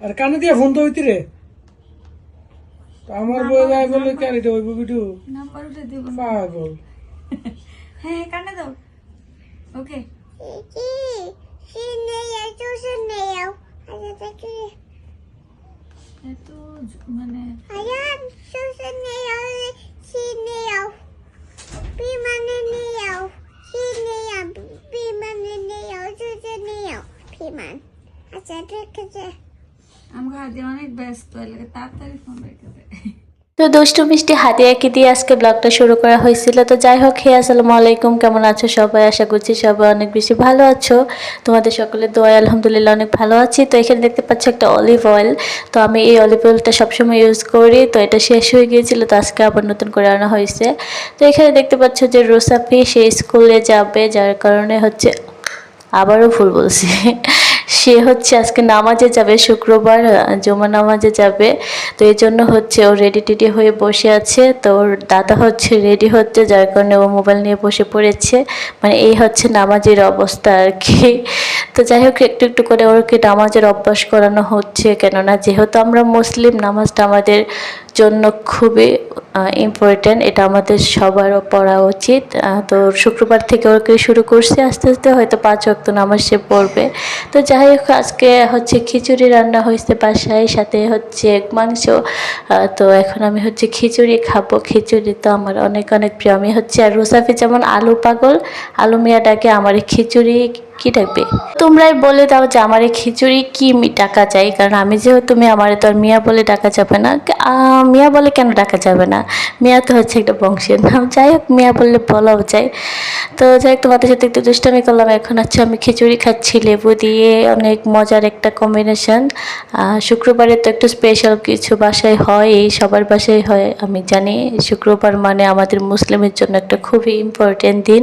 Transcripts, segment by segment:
কানে দিয়ে ফোন তো হইতি রে তো আমার বই যায় বলে কেন এটা হইব ভিডিও নাম্বার উঠে দিব। পাগল। হ্যাঁ কানে দাও। ওকে। এত জ- মানে আচ্ছা ঠিক আছে অনেক ব্যস্ত তাড়াতাড়ি তো দুষ্টু মিষ্টি হাতিয়াকে দিয়ে আজকে ব্লগটা শুরু করা হয়েছিল। তো যাই হোক, হে, আসসালামু আলাইকুম। কেমন আছো সবাই? আশা করছি সবাই অনেক বেশি ভালো আছো। তোমাদের সকলের দোয়া আলহামদুলিল্লাহ অনেক ভালো আছি। তো এখানে দেখতে পাচ্ছ একটা অলিভ অয়েল তো আমি এই অলিভ অয়েলটা সবসময় ইউজ করি। তো এটা শেষ হয়ে গিয়েছিল, তো আজকে আবার নতুন করে আনা হয়েছে। তো এখানে দেখতে পাচ্ছ যে রোসাফি সে স্কুলে যাবে, যার কারণে হচ্ছে আবারও ভুল বলছি। সে হচ্ছে আজকে নামাজে যাবে, শুক্রবার জমা নামাজে যাবে। তো এই জন্য হচ্ছে ও রেডি টেডি হয়ে বসে আছে। তো ওর দাদা হচ্ছে রেডি হচ্ছে, যার কারণে ও মোবাইল নিয়ে বসে পড়েছে। মানে এই হচ্ছে নামাজের অবস্থা আর কি। তো যাই হোক, একটু একটু করে ওকে নামাজের অভ্যাস করানো হচ্ছে। কেননা যেহেতু আমরা মুসলিম, নামাজটা আমাদের জন্য খুবই ইম্পর্টেন্ট এটা আমাদের সবারও পড়া উচিত। তো শুক্রবার থেকে ওকে শুরু করছে? আস্তে আস্তে হয়তো পাঁচ অক্ত নামাজ সে পড়বে। তো যাই হোক, আজকে হচ্ছে খিচুড়ি রান্না হয়েছে বাসায়, সাথে হচ্ছে মাংস। তো এখন আমি হচ্ছে খিচুড়ি খাব। খিচুড়ি তো আমার অনেক অনেক প্রিয়। আমি হচ্ছে আর রোসাফি যেমন আলু পাগল, আলু মিয়া ডাকে আমার খিচুড়ি কি ডাকবে তোমরাই বলে দাও যে আমার খিচুড়ি কি ডাকা চাই কারণ আমি যেহেতু মেয়ে, আমার তো আর মিয়া বলে ডাকা যাবে না। মিয়া বলে কেন ডাকা যাবে না? মিয়া তো হচ্ছে একটা বংশের নাম। যাই হোক, মিয়া বললে বলাও যায়। তো যাই হোক, তোমাদের সাথে একটু দুষ্টামি করলাম। এখন হচ্ছে আমি খিচুড়ি খাচ্ছি, লেবু দিয়ে অনেক মজার একটা কম্বিনেশন শুক্রবারে তো একটু স্পেশাল কিছু বাসায় হয় সবার বাসায় হয়, আমি জানি। শুক্রবার মানে আমাদের মুসলিমের জন্য একটা খুবই ইম্পর্টেন্ট দিন।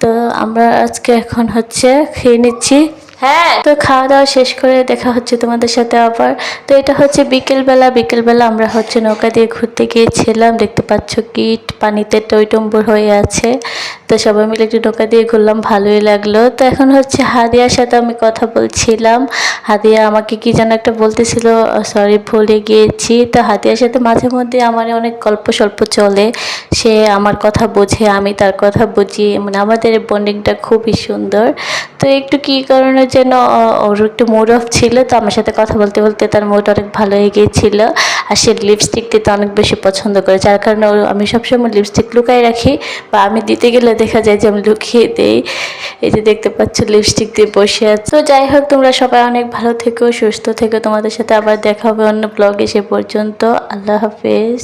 তো আমরা আজকে এখন হচ্ছে খেয়ে নিচ্ছি। হ্যাঁ। তো খাওয়া দাওয়া শেষ করে দেখা হচ্ছে তোমাদের সাথে আবার। তো এটা হচ্ছে বিকেলবেলা বিকেলবেলা আমরা হচ্ছে নৌকা দিয়ে ঘুরতে গিয়েছিলাম। দেখতে পাচ্ছ কিট পানিতে টইটম্বুর হয়ে আছে। তো সবাই মিলে একটু নৌকা দিয়ে ঘুরলাম, ভালোই লাগল। তো এখন হচ্ছে হাদিয়ার সাথে আমি কথা বলছিলাম। হাদিয়া আমাকে কি যেন একটা বলতেছিল সরি ভুলে গিয়েছি। তো হাদিয়ার সাথে মাঝে মধ্যে আমার অনেক গল্প স্বল্প চলে। সে আমার কথা বোঝে, আমি তার কথা বুঝি। মানে আমাদের বন্ডিংটা খুবই সুন্দর। তো একটু কী কারণে যেন ওর একটু মুড অফ ছিল, তো আমার সাথে কথা বলতে বলতে তার মুড অনেক ভালো হয়ে গিয়েছিল। আর সে লিপস্টিক দিতে অনেক বেশি পছন্দ করে, যার কারণে আমি সবসময় লিপস্টিক লুকাই রাখি বা আমি দিতে গেলে দেখা যায় যে আমি লুকিয়ে দেই। এই যে দেখতে পাচ্ছ লিপস্টিক দিয়ে বসে আছে। তো যাই হোক, তোমরা সবাই অনেক ভালো থেকো, সুস্থ থেকো। তোমাদের সাথে আবার দেখা হবে অন্য ব্লগে সে পর্যন্ত। আল্লাহ হাফেজ।